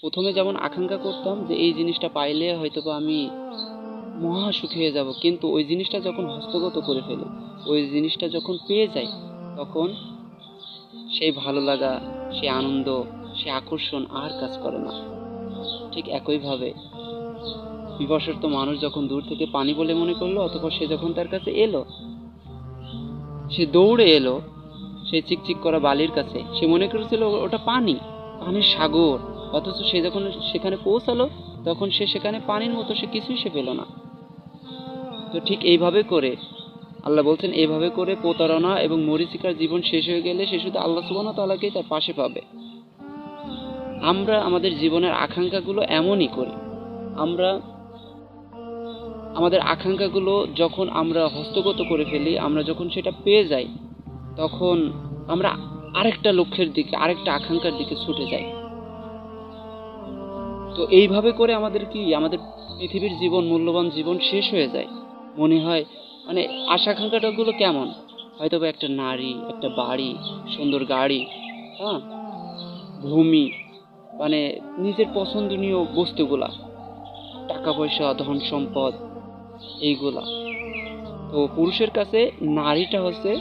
প্রথমে যেমন আকাঙ্ক্ষা করতাম যে এই জিনিসটা পাইলে হয়তো বা আমি মহা সুখী হয়ে যাব। কিন্তু ওই জিনিসটা যখন হস্তগত করে ফেলি, ওই জিনিসটা যখন পেয়ে যাই, তখন সেই ভালো লাগা, সে আনন্দ, সে আকর্ষণ আর কাজ করে না। ঠিক একইভাবে বিবশর্ত মানুষ যখন দূর থেকে পানি বলে মনে করল, অথবা সে যখন তার কাছে এলো, সে দৌড়ে এলো, সে চিকচিক করা বালির কাছে, সে মনে করেছিল ওটা পানি, পানির সাগর। অথচ সে যখন সেখানে পৌঁছালো, তখন সে সেখানে পানির মতো সে কিছুই সে পেল না। তো ঠিক এইভাবে করে আল্লাহ বলছেন, এইভাবে করে প্রতারণা এবং মরিচিকার জীবন শেষ হয়ে গেলে সে শুধু আল্লাহ সুবাহ তালাকেই তার পাশে পাবে। আমরা আমাদের জীবনের আকাঙ্ক্ষাগুলো এমনই করি। আমরা আমাদের আকাঙ্ক্ষাগুলো যখন আমরা হস্তগত করে ফেলি, আমরা যখন সেটা পেয়ে যাই, তখন আমরা আরেকটা লক্ষ্যের দিকে, আরেকটা আকাঙ্ক্ষার দিকে ছুটে যাই। তো এইভাবে করে আমাদের কি আমাদের পৃথিবীর জীবন, মূল্যবান জীবন শেষ হয়ে যায়? মনে হয় মানে আশা আকাঙ্ক্ষাটাগুলো কেমন? হয়তো বা একটা নারী, একটা বাড়ি, সুন্দর গাড়ি হ্যাঁ? ভূমি মানে নিজের পছন্দনীয় বস্তুগুলা টাকা পয়সা ধন সম্পদ এইগুলা। তো পুরুষের কাছে নারীটা হচ্ছে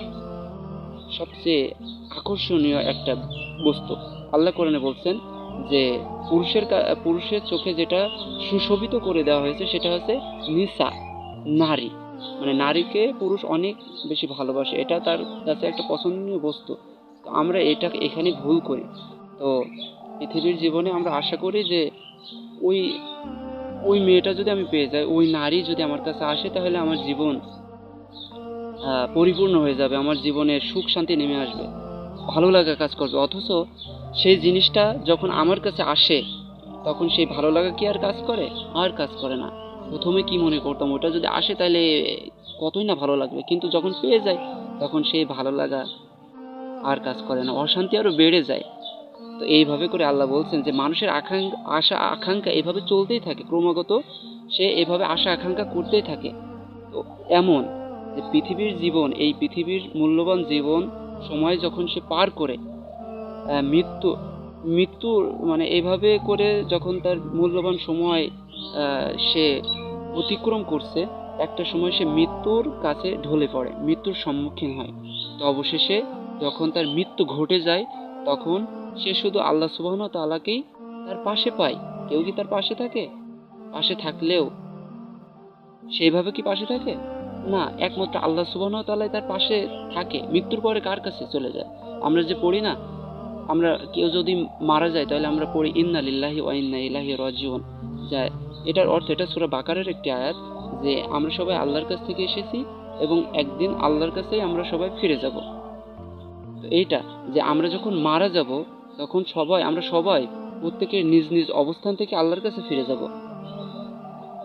সবচেয়ে আকর্ষণীয় একটা বস্তু। আল্লাহ কোরআনে বলছেন যে পুরুষের পুরুষের চোখে যেটা সুশোভিত করে দেওয়া হয়েছে, সেটা হচ্ছে নিসা, নারী। মানে নারীকে পুরুষ অনেক বেশি ভালোবাসে। এটা তার কাছে একটা পছন্দনীয় বস্তু। তো আমরা এটা এখানে ভুল করি। তো পৃথিবীর জীবনে আমরা আশা করি যে ওই ওই মেয়েটা যদি আমি পেয়ে যাই, ওই নারী যদি আমার কাছে আসে, তাহলে আমার জীবন পরিপূর্ণ হয়ে যাবে। আমার জীবনে সুখ শান্তি নেমে আসবে। ভালো লাগা কাজ করবে। অথচ সেই জিনিসটা যখন আমার কাছে আসে, তখন সেই ভালো লাগা কি আর কাজ করে? আর কাজ করে না। প্রথমে কি মনে করতাম, ওটা যদি আসে তাহলে কতই না ভালো লাগবে। কিন্তু যখন পেয়ে যায় তখন সেই ভালো লাগা আর কাজ করে না। অশান্তি আরও বেড়ে যায়। তো এইভাবে করে আল্লাহ বলছেন যে, মানুষের আকাঙ্ক্ষা আশা, আকাঙ্ক্ষা এভাবে চলতেই থাকে। ক্রমাগত সে এভাবে আশা, আকাঙ্ক্ষা করতেই থাকে। তো এমন যে, পৃথিবীর জীবন, এই পৃথিবীর মূল্যবান জীবন সময় যখন সে পার করে মৃত্যু মৃত্যুর মানে এইভাবে করে যখন তার মূল্যবান সময় সে অতিক্রম করছে, একটা সময় সে মৃত্যুর কাছে ঢলে পড়ে, মৃত্যুর সম্মুখীন হয়। তো অবশেষে যখন তার মৃত্যু ঘটে যায়, তখন সে শুধু আল্লাহ সুবাহন তালাকেই তার পাশে পায়। কেউ কি তার পাশে থাকে? পাশে থাকলেও সেইভাবে কি পাশে থাকে? না, একমাত্র আল্লাহ সুবাহন তালাই তার পাশে থাকে। মৃত্যুর পরে কার কাছে চলে যায়? আমরা যে পড়ি না, আমরা কেউ যদি মারা যায়, তাহলে আমরা পড়ি, ইন্না লিল্লাহি ওয়া ইন্না ইলাহি রাজিউন। যায়। এটার অর্থ, এটা সূরা বাকারের একটি আয়াত যে আমরা সবাই আল্লাহর কাছ থেকে এসেছি এবং একদিন আল্লাহর কাছেই আমরা সবাই ফিরে যাব। তো এইটা যে আমরা যখন মারা যাব, তখন সবাই, আমরা সবাই প্রত্যেকের নিজ নিজ অবস্থান থেকে আল্লাহর কাছে ফিরে যাব।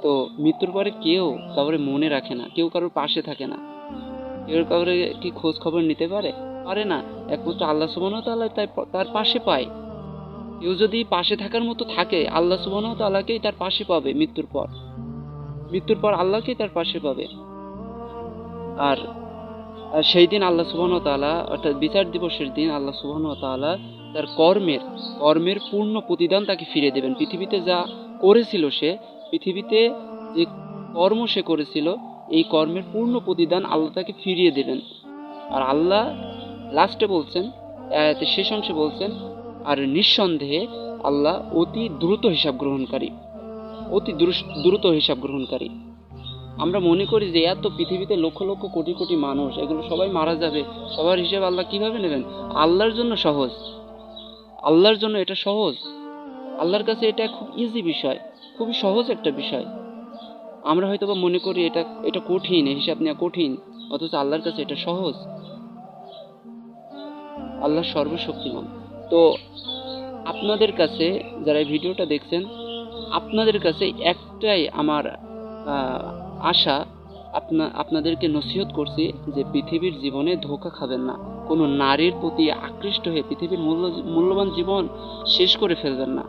তো মৃত্যুর পরে কেউ কাউরে মনে রাখে না, কেউ কারোর পাশে থাকে না। কেউ কাউরে কি খোঁজ খবর নিতে পারে? পারে না। একমাত্র আল্লাহ সুবাহ তাআলা তাই তার পাশে পায়। কেউ যদি পাশে থাকার মতো থাকে, আল্লাহ সুবাহ তাআলাকেই তার পাশে পাবে মৃত্যুর পর। মৃত্যুর পর আল্লাহকেই তার পাশে পাবে। আর সেই দিন আল্লাহ সুবাহ তাআলা, অর্থাৎ বিচার দিবসের দিন আল্লাহ সুবাহ তাআলা তার কর্মের কর্মের পূর্ণ প্রতিদান তাকে ফিরে দেবেন। পৃথিবীতে যা করেছিল সে পৃথিবীতে যে কর্ম সে করেছিল, এই কর্মের পূর্ণ প্রতিদান আল্লাহ তাকে ফিরিয়ে দেবেন আর আল্লাহ লাস্টে বলছেন শেষ অংশে বলছেন, আর নিঃসন্দেহে আল্লাহ অতি দ্রুত হিসাব গ্রহণকারী, অতি দ্রুত হিসাব গ্রহণকারী। আমরা মনে করি যে এত পৃথিবীতে লক্ষ লক্ষ কোটি কোটি মানুষ, এগুলো সবাই মারা যাবে, সবার হিসাব আল্লাহ কীভাবে নেবেন? আল্লাহর জন্য সহজ। আল্লাহর জন্য এটা সহজ। আল্লাহর কাছে এটা খুব ইজি বিষয়। খুবই সহজ একটা বিষয়। আমরা হয়তো বা মনে করি এটা এটা কঠিন, হিসাব নেওয়া কঠিন, অথচ আল্লাহর কাছে এটা সহজ। আল্লাহ সর্বশক্তিমান। তো আপনাদের কাছে যারা এই ভিডিওটা দেখছেন, আপনাদের কাছে একটাই আমার আশা, আপনা, আপনাদেরকে নসিহত করছি যে পৃথিবীর জীবনে ধোকা খাবেন না। কোনো নারীর প্রতি আকৃষ্ট হয়ে পৃথিবীর মূল্য, মূল্যবান জীবন শেষ করে ফেলবেন না।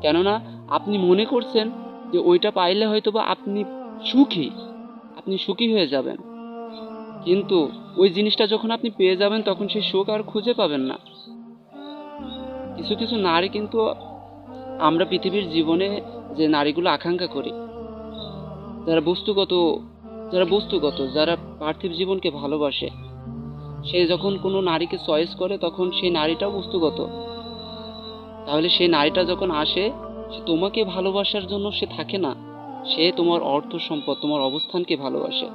কেননা আপনি মনে করছেন যে ওইটা পাইলে হয়তো বা আপনি সুখী আপনি সুখী হয়ে যাবেন। কিন্তু ওই জিনিসটা যখন আপনি পেয়ে যাবেন, তখন সেই সুখ আর খুঁজে পাবেন না। কিছু কিছু নারী কিন্তু আমরা পৃথিবীর জীবনে যে নারীগুলো আকাঙ্ক্ষা করি, যারা বস্তুগত যারা বস্তুগত, যারা পার্থিব জীবনকে ভালোবাসে, সে যখন কোনো নারীকে চয়েস করে, তখন সেই নারীটাও বস্তুগত। তাহলে সেই নারীটা যখন আসে সে তোমাকে ভালোবাসার জন্য সে থাকে না, সে তোমার অর্থ সম্পদ, তোমার অবস্থানকে ভালোবাসে।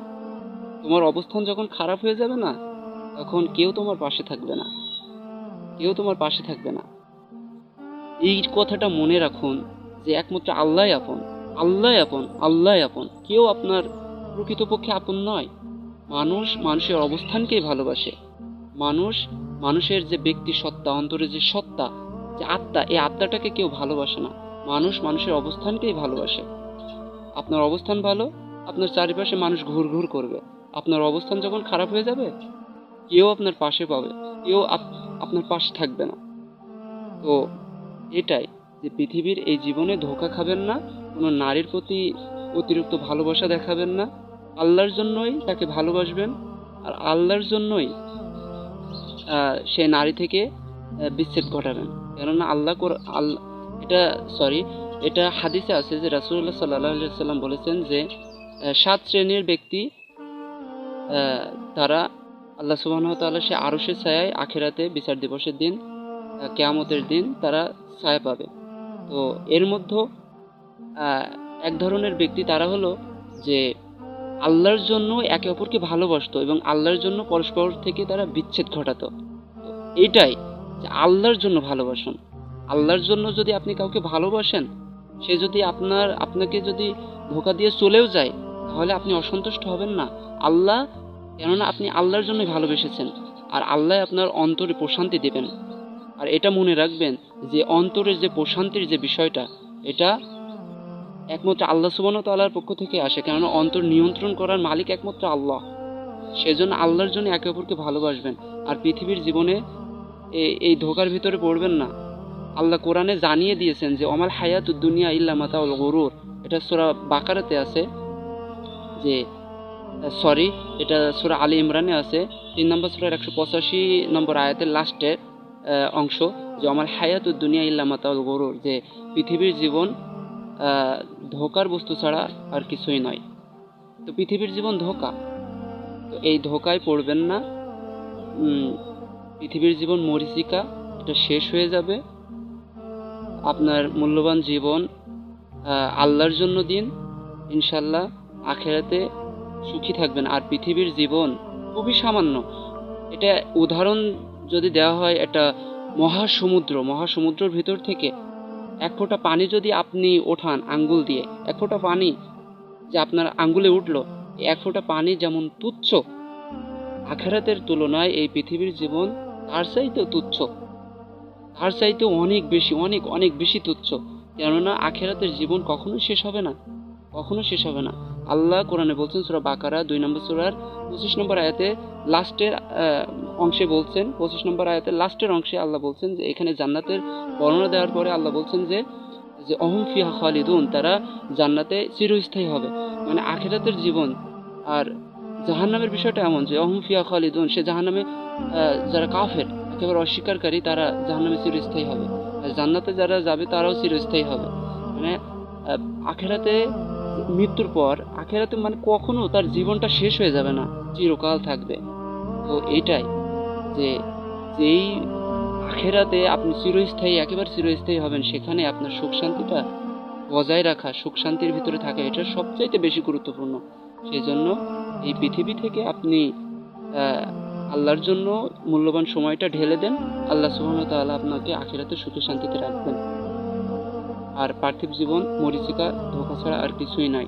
তোমার অবস্থান যখন খারাপ হয়ে যাবে না, তখন কেউ তোমার পাশে থাকবে না। কেউ তোমার পাশে থাকবে না। এই কথাটা মনে রাখুন যে একমাত্র আল্লাহ আপন আল্লাহ আপন আল্লাহ আপন। কেউ আপনার প্রকৃতপক্ষে আপন নয়। মানুষ মানুষের অবস্থানকেই ভালোবাসে। মানুষ মানুষের যে ব্যক্তি সত্তা, অন্তরে যে সত্তা, যে আত্মা, এই আত্মাটাকে কেউ ভালোবাসে না। মানুষ মানুষের অবস্থানকেই ভালোবাসে। আপনার অবস্থান ভালো, আপনার চারিপাশে মানুষ ঘুর ঘুর করবে। আপনার অবস্থান যখন খারাপ হয়ে যাবে, কেউ আপনার পাশে পাবে, কেউ আপ- আপনার পাশে থাকবে না। তো এটাই যে পৃথিবীর এই জীবনে ধোকা খাবেন না, কোনো নারীর প্রতি অতিরিক্ত ভালোবাসা দেখাবেন না। আল্লাহর জন্যই তাকে ভালোবাসবেন আর আল্লাহর জন্যই সে নারী থেকে বিচ্ছেদ ঘটাবেন। কেননা আল্লাহ আল্লাহ এটা সরি এটা হাদিসে আছে যে রাসুল্লাহ সাল্লাহ সাল্লাম বলেছেন যে সাত শ্রেণির ব্যক্তি তারা আল্লাহ সুবাহ তাল্লাহ সে আরসের ছায়ায় আখেরাতে বিচার দিবসের দিন কেয়ামতের দিন তারা ছায়া পাবে। তো এর মধ্যে এক ধরনের ব্যক্তি তারা হলো যে আল্লাহর জন্য একে অপরকে ভালোবাসতো এবং আল্লাহর জন্য পরস্পর থেকে তারা বিচ্ছেদ ঘটাতো। এইটাই যে আল্লাহর জন্য ভালোবাসুন। আল্লাহর জন্য যদি আপনি কাউকে ভালোবাসেন, সে যদি আপনার, আপনাকে যদি ধোকা দিয়ে চলেও যায়, তাহলে আপনি অসন্তুষ্ট হবেন না। আল্লাহ, কেননা আপনি আল্লাহর জন্যই ভালোবেসেছেন, আর আল্লাহ আপনার অন্তরে প্রশান্তি দেবেন। আর এটা মনে রাখবেন যে অন্তরের যে প্রশান্তির যে বিষয়টা, এটা একমাত্র আল্লাহ সুবান তাল্লাহর পক্ষ থেকে আসে, কেননা অন্তর নিয়ন্ত্রণ করার মালিক একমাত্র আল্লাহ। সেজন্য আল্লাহর জন্য একে অপরকে ভালোবাসবেন, আর পৃথিবীর জীবনে এই ধোকার ভিতরে পড়বেন না। আল্লাহ কোরআনে জানিয়ে দিয়েছেন যে অমাল হায়াত দুনিয়া ইল্লা মাতাউল গরুর। এটা সুরা বাকারাতে আছে, যে, সরি, এটা সুরা আলী ইমরানে আছে। তিন নম্বর সুরার একশো পঁচাশি নম্বর আয়াতের লাস্টের অংশ, যে আমার হায়াত দুনিয়া ইল্লা মাতাউল গরুর। যে, পৃথিবীর জীবন ধোকার বস্তু ছাড়া আর কিছুই নয়। তো পৃথিবীর জীবন ধোকা। তো এই ধোকায় পড়বেন না। পৃথিবীর জীবন মরিচিকা, এটা শেষ হয়ে যাবে। আপনার মূল্যবান জীবন আল্লাহর জন্য দিন। ইনশাল্লাহ আখেরাতে সুখী থাকবেন। আর পৃথিবীর জীবন খুবই সামান্য। এটা উদাহরণ যদি দেওয়া হয় একটা মহাসমুদ্র। মহাসমুদ্রের ভিতর থেকে এক ফোঁটা পানি যদি আপনি ওঠান আঙ্গুল দিয়ে, এক ফোঁটা পানি যে আপনার আঙ্গুলে উঠল, এক ফোঁটা পানি যেমন তুচ্ছ, আখেরাতের তুলনায় এই পৃথিবীর জীবন তার চাইতেও তুচ্ছ। তার চাইতে অনেক বেশি, অনেক অনেক বেশি তুচ্ছ। কেননা আখেরাতের জীবন কখনো শেষ হবে না, কখনো শেষ হবে না। আল্লাহ কোরআনে বলছেন, সুরা বাকারা, দুই নম্বর সুরার পঁচিশ নম্বর আয়াতে লাস্টের অংশে বলছেন, পঁচিশ নম্বর আয়াতে লাস্টের অংশে আল্লাহ বলছেন যে, এখানে জান্নাতের বর্ণনা দেওয়ার পরে আল্লাহ বলছেন যে যে অহম ফিহা খালিদুন, তারা জান্নাতে চিরস্থায়ী হবে। মানে আখেরাতের জীবন আর জাহান্নামের বিষয়টা এমন যে, অহম ফিয়া খালিদুন, সে জাহান্নামে যারা কাফের একেবারে অস্বীকারী তারা জাহান্নামে চিরস্থায়ী হবে। আর জান্নাতে যারা যাবে, তারাও চিরস্থায়ী হবে। মানে আখেরাতে মৃত্যুর পর, আখেরাতে মানে কখনো তার জীবনটা শেষ হয়ে যাবে না, চিরকাল থাকবে। তো এটাই যে, যেই আখেরাতে আপনি চিরস্থায়ী, একেবারে চিরস্থায়ী হবেন, সেখানে আপনার সুখ শান্তিটা বজায় রাখা, সুখ শান্তির ভিতরে থাকা, এটা সবচাইতে বেশি গুরুত্বপূর্ণ। সেই জন্য এই পৃথিবী থেকে আপনি আল্লাহর জন্য মূল্যবান সময়টা ঢেলে দেন। আল্লাহ সুহামত তাআলা আপনাকে আখেরাতে সুখে শান্তিতে রাখবেন। আর পার্থিব জীবন, মরিচিকা, ধোকা ছাড়া আর কিছুই নাই।